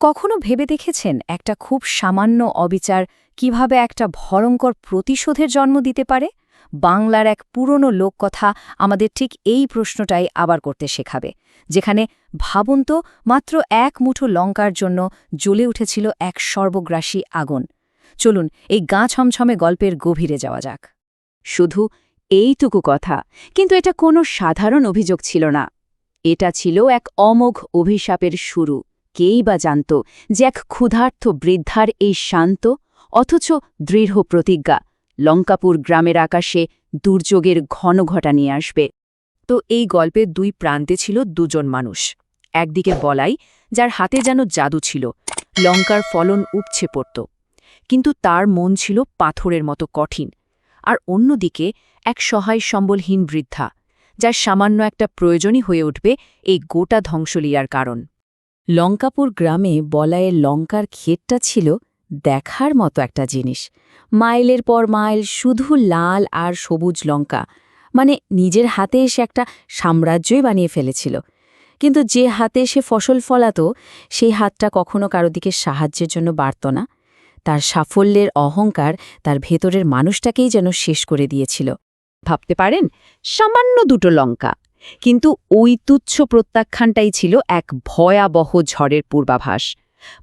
কখনো ভেবে দেখেছেন একটা খুব সামান্য অবিচার কীভাবে একটা ভয়ঙ্কর প্রতিশোধের জন্ম দিতে পারে? বাংলার এক পুরনো লোককথা আমাদের ঠিক এই প্রশ্নটাই আবার করতে শেখাবে, যেখানে ভাবুন তো, মাত্র এক মুঠো লঙ্কার জন্য জ্বলে উঠেছিল এক সর্বগ্রাসী আগুন। চলুন, এই গা ছমছমে গল্পের গভীরে যাওয়া যাক। শুধু এইটুকু কথা, কিন্তু এটা কোনো সাধারণ অভিযোগ ছিল না। এটা ছিল এক অমোঘ অভিশাপের শুরু। কেই বা জানত যে এক ক্ষুধার্থ বৃদ্ধার এই শান্ত অথচ দৃঢ় প্রতিজ্ঞা লঙ্কাপুর গ্রামের আকাশে দুর্যোগের ঘন ঘটা নিয়ে আসবে। তো এই গল্পের দুই প্রান্তে ছিল দুজন মানুষ। একদিকে বলাই, যার হাতে যেন জাদু ছিল, লঙ্কার ফলন উপছে পড়ত। কিন্তু তার মন ছিল পাথরের মতো কঠিন। আর অন্যদিকে এক সহায় সম্বলহীন বৃদ্ধা, যার সামান্য একটা প্রয়োজনই হয়ে উঠবে এই গোটা ধ্বংসলীলার কারণ। লঙ্কাপুর গ্রামে বলায়ের লঙ্কার ক্ষেতটা ছিল দেখার মতো একটা জিনিস। মাইলের পর মাইল শুধু লাল আর সবুজ লঙ্কা মানে নিজের হাতে এসে একটা সাম্রাজ্যই বানিয়ে ফেলেছিল। কিন্তু যে হাতে সে ফসল ফলাত, সেই হাতটা কখনো কারও দিকে সাহায্যের জন্য বাড়ত না। তার সাফল্যের অহংকার তার ভেতরের মানুষটাকেই যেন শেষ করে দিয়েছিল। ভাবতে পারেন, সামান্য দুটো লঙ্কা কিন্তু ওই তুচ্ছ প্রত্যাখ্যানটাই ছিল এক ভয়াবহ ঝড়ের পূর্বাভাস।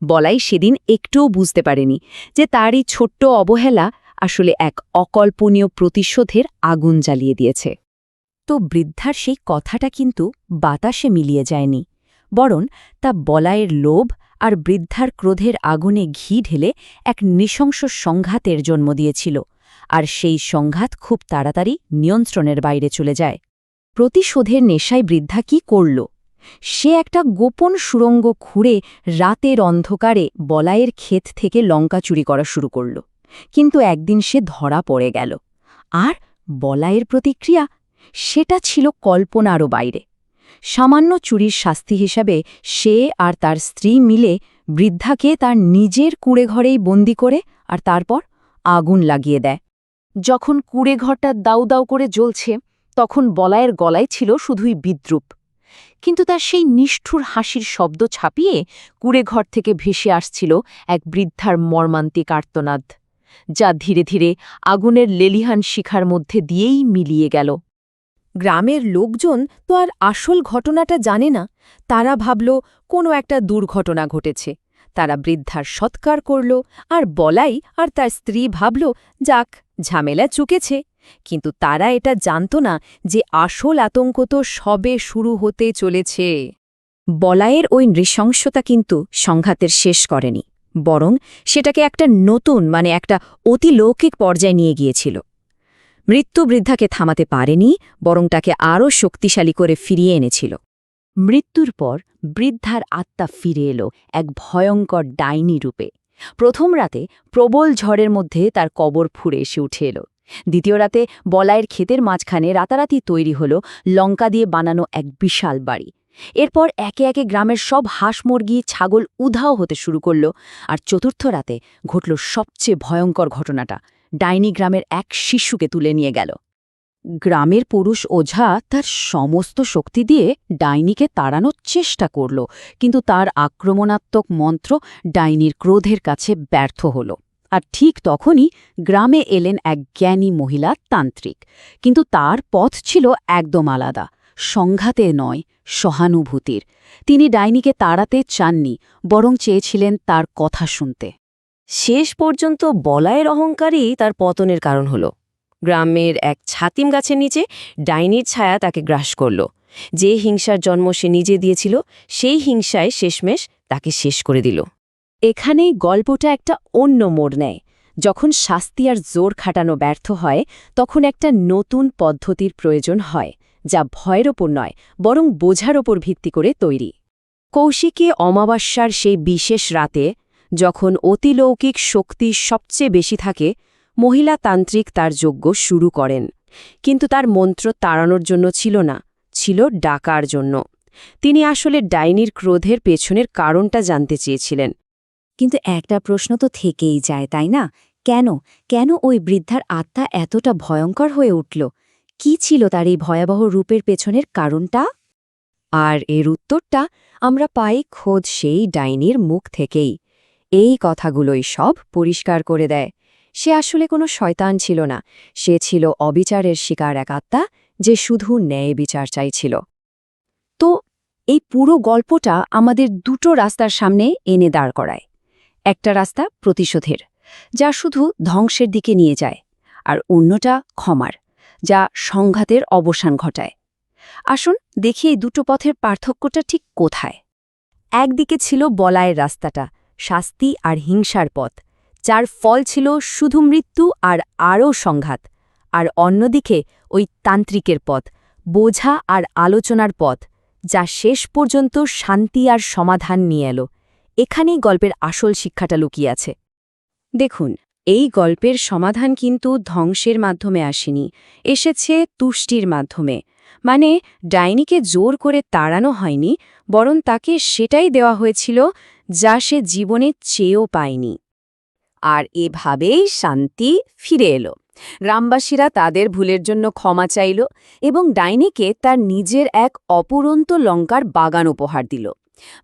বলাই সেদিন একটুও বুঝতে পারেনি যে তারই ছোট্ট অবহেলা আসলে এক অকল্পনীয় প্রতিশোধের আগুন জ্বালিয়ে দিয়েছে। তো বৃদ্ধার সেই কথাটা কিন্তু বাতাসে মিলিয়ে যায়নি, বরং তা বলায়ের লোভ আর বৃদ্ধার ক্রোধের আগুনে ঘি ঢেলে এক নৃশংস সংঘাতের জন্ম দিয়েছিল, আর সেই সংঘাত খুব তাড়াতাড়ি নিয়ন্ত্রণের বাইরে চলে যায়। প্রতিশোধের নেশায় বৃদ্ধা কি করল? সে একটা গোপন সুরঙ্গ খুঁড়ে রাতের অন্ধকারে বলায়ের ক্ষেত থেকে লঙ্কা চুরি করা শুরু করল। কিন্তু একদিন সে ধরা পড়ে গেল। আর বলায়ের প্রতিক্রিয়া? সেটা ছিল কল্পনারও বাইরে। সামান্য চুরির শাস্তি হিসাবে সে আর তার স্ত্রী মিলে বৃদ্ধাকে তার নিজের কুড়েঘরেই বন্দি করে আর তারপর আগুন লাগিয়ে দেয়। যখন কুড়েঘরটা দাউ দাউ করে জ্বলছে তখন বলায়ের গলায় ছিল শুধুই বিদ্রুপ। কিন্তু তার সেই নিষ্ঠুর হাসির শব্দ ছাপিয়ে কুড়েঘর থেকে ভেসে আসছিল এক বৃদ্ধার মর্মান্তিক আর্তনাদ, যা ধীরে ধীরে আগুনের লেলিহান শিখার মধ্যে দিয়েই মিলিয়ে গেল। গ্রামের লোকজন তো আর আসল ঘটনাটা জানে না, তারা ভাবল কোনো একটা দুর্ঘটনা ঘটেছে। তারা বৃদ্ধার সৎকার করল আর বলাই আর তার স্ত্রী ভাবল, যাক, ঝামেলা চুকেছে। কিন্তু তারা এটা জানত না যে আসল আতঙ্ক তো সবে শুরু হতে চলেছে। বলায়ের ওই নৃশংসতা কিন্তু সংঘাতের শেষ করেনি, বরং সেটাকে একটা নতুন মানে একটা অতিলৌকিক পর্যায়ে নিয়ে গিয়েছিল। মৃত্যু বৃদ্ধাকে থামাতে পারেনি, বরং তাকে আরও শক্তিশালী করে ফিরিয়ে এনেছিল। মৃত্যুর পর বৃদ্ধার আত্মা ফিরে এলো এক ভয়ঙ্কর ডাইনি রূপে। প্রথম রাতে প্রবল ঝড়ের মধ্যে তার কবর ফুঁড়ে এসে উঠে এলো। দ্বিতীয় রাতে বলায়ের ক্ষেতের মাঝখানে রাতারাতি তৈরি হল লঙ্কা দিয়ে বানানো এক বিশাল বাড়ি। এরপর একে একে গ্রামের সব হাঁস মুরগি, ছাগল উধাও হতে শুরু করল আর চতুর্থ রাতে ঘটল সবচেয়ে ভয়ঙ্কর ঘটনাটা। ডাইনি গ্রামের এক শিশুকে তুলে নিয়ে গেল। গ্রামের পুরুষ ওঝা তার সমস্ত শক্তি দিয়ে ডাইনিকে তাড়ানোর চেষ্টা করল, কিন্তু তার আক্রমণাত্মক মন্ত্র ডাইনির ক্রোধের কাছে ব্যর্থ হল। আর ঠিক তখনই গ্রামে এলেন এক জ্ঞানী মহিলা তান্ত্রিক। কিন্তু তার পথ ছিল একদম আলাদা, সংঘাতে নয়, সহানুভূতির। তিনি ডাইনিকে তাড়াতে চাননি, বরং চেয়েছিলেন তার কথা শুনতে। শেষ পর্যন্ত বলায়ের অহংকারই তার পতনের কারণ হল। গ্রামের এক ছাতিম গাছের নিচে ডাইনির ছায়া তাকে গ্রাস করল। যে হিংসার জন্ম সে নিজে দিয়েছিল, সেই হিংসায় শেষমেশ তাকে শেষ করে দিল। এখানেই গল্পটা একটা অন্য মোড় নেয়। যখন শাস্তি আর জোর খাটানো ব্যর্থ হয়, তখন একটা নতুন পদ্ধতির প্রয়োজন হয়, যা ভয়ের ওপর নয়, বরং বোঝার ওপর ভিত্তি করে তৈরি। কৌশিকে অমাবস্যার সেই বিশেষ রাতে, যখন অতিলৌকিক শক্তি সবচেয়ে বেশি থাকে, মহিলা তান্ত্রিক তার যজ্ঞ শুরু করেন। কিন্তু তার মন্ত্র তাড়ানোর জন্য ছিল না, ছিল ডাকার জন্য। তিনি আসলে ডাইনির ক্রোধের পেছনের কারণটা জানতে চেয়েছিলেন। কিন্তু একটা প্রশ্ন তো থেকেই যায়, তাই না? কেন? কেন ওই বৃদ্ধার আত্মা এতটা ভয়ঙ্কর হয়ে উঠল? কি ছিল তার এই ভয়াবহ রূপের পেছনের কারণটা? আর এর উত্তরটা আমরা পাই খোদ সেই ডাইনির মুখ থেকেই। এই কথাগুলোই সব পরিষ্কার করে দেয়। সে আসলে কোনো শয়তান ছিল না। সে ছিল অবিচারের শিকার এক আত্মা যে শুধু ন্যায় বিচার চাইছিল। তো এই পুরো গল্পটা আমাদের দুটো রাস্তার সামনে এনে দাঁড় করায়। একটা রাস্তা প্রতিশোধের, যা শুধু ধ্বংসের দিকে নিয়ে যায়, আর অন্যটা ক্ষমার, যা সংঘাতের অবসান ঘটায়। আসুন দেখি এই দুটো পথের পার্থক্যটা ঠিক কোথায়। একদিকে ছিল বলায়ের রাস্তাটা, শাস্তি আর হিংসার পথ, যার ফল ছিল শুধু মৃত্যু আর আরও সংঘাত, আর অন্যদিকে ওই তান্ত্রিকের পথ, বোঝা আর আলোচনার পথ, যা শেষ পর্যন্ত শান্তি আর সমাধান নিয়ে এলো। এখানেই গল্পের আসল শিক্ষাটা লুকিয়ে আছে। দেখুন, এই গল্পের সমাধান কিন্তু ধ্বংসের মাধ্যমে আসেনি, এসেছে তুষ্টির মাধ্যমে। মানে ডাইনিকে জোর করে তাড়ানো হয়নি, বরং তাকে সেটাই দেওয়া হয়েছিল যা সে জীবনে চেয়েও পায়নি। আর এভাবেই শান্তি ফিরে এলো। গ্রামবাসীরা তাদের ভুলের জন্য ক্ষমা চাইল এবং ডাইনিকে তার নিজের এক অপুরন্ত লঙ্কার বাগান উপহার দিল।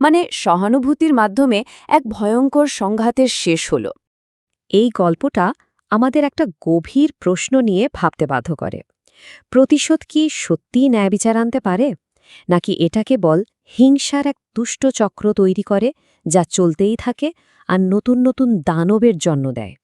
মানে সহানুভূতির মাধ্যমে এক ভয়ঙ্কর সংঘাতের শেষ হল। এই গল্পটা আমাদের একটা গভীর প্রশ্ন নিয়ে ভাবতে বাধ্য করে। প্রতিশোধ কি সত্যিই ন্যায় বিচার আনতে পারে? নাকি এটা কেবল হিংসার এক দুষ্ট চক্র তৈরি করে যা চলতেই থাকে আর নতুন নতুন দানবের জন্ম দেয়?